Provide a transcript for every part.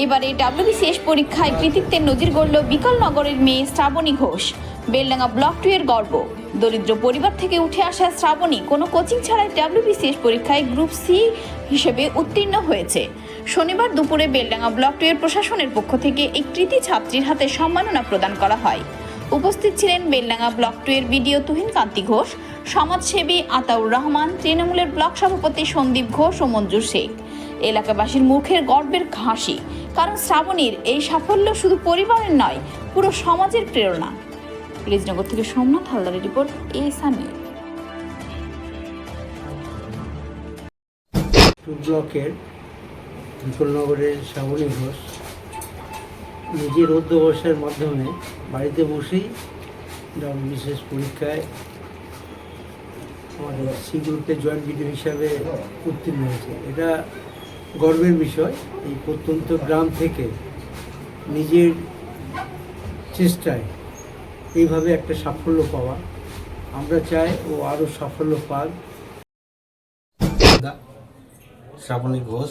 এবারে ডাব্লিউবিসিএস পরীক্ষায় কৃতিত্বের নজির গড়ল বিকালনগরের মেয়ে শ্রাবণী ঘোষ। বেলডাঙ্গা ব্লক টু এর গর্ব। দরিদ্র পরিবার থেকে উঠে আসা শ্রাবণী কোনো কোচিং ছাড়াই ডাব্লিউবিসিএস পরীক্ষায় গ্রুপ সি হিসেবে উত্তীর্ণ হয়েছে। শনিবার দুপুরে বেলডাঙ্গা ব্লক টু এর প্রশাসনের পক্ষ থেকে এই কৃতি ছাত্রীর হাতে সম্মাননা প্রদান করা হয়। উপস্থিত ছিলেন বেলডাঙ্গা ব্লক টু এর বিডিও তুহিন কান্তি ঘোষ, সমাজসেবী আতাউর রহমান, তৃণমূলের ব্লক সভাপতি সন্দীপ ঘোষ ও মঞ্জুর শেখ। এলাকাবাসীর মুখের গর্বের হাসি। কারণ শ্রাবণীর এই সাফল্য শুধু পরিবারের নয়, পুরো সমাজের প্রেরণা। রিজনগর থেকে সোমনাথ হালদারের রিপোর্ট সানি টু ব্লকের বিকলনগরের শ্রাবণী ঘোষ নিজের অধ্যবসায়ের মাধ্যমে বাড়িতে বসেই বিশেষ পরীক্ষায় আমাদের সি গ্রুপে জয়েন্ট ভিডিও হিসাবে উত্তীর্ণ হয়েছে। এটা গর্বের বিষয়, এই প্রত্যন্ত গ্রাম থেকে নিজের চেষ্টায় এইভাবে একটা সাফল্য পাওয়া। আমরা চাই ও আরও সাফল্য পাক। শ্রাবণী ঘোষ,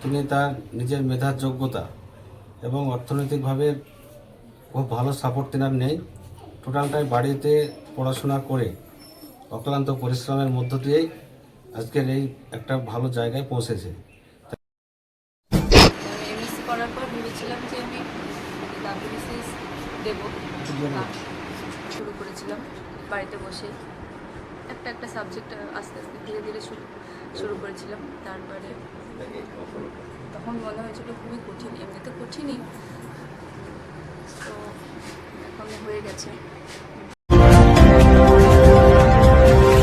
তিনি তার নিজের মেধার যোগ্যতা এবং অর্থনৈতিকভাবে খুব ভালো সাপোর্ট তেনার নেই। টোটালটাই বাড়িতে পড়াশোনা করে অক্লান্ত পরিশ্রমের মধ্য দিয়েই আজকের এই একটা ভালো জায়গায় পৌঁছেছে। এমএসসি করার পর ভেবেছিলাম যে আমি ডাব্লিউবিসিএস দেব। না, শুরু করেছিলাম বাড়িতে বসে। একটা একটা সাবজেক্ট আস্তে আস্তে ধীরে ধীরে শুরু শুরু করেছিলাম। তারপরে তখন মনে হয়েছিল খুবই কঠিন এমনিতে কঠিনই। তো এখন হয়ে গেছে।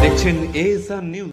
দেখছেন এএসআর নিউজ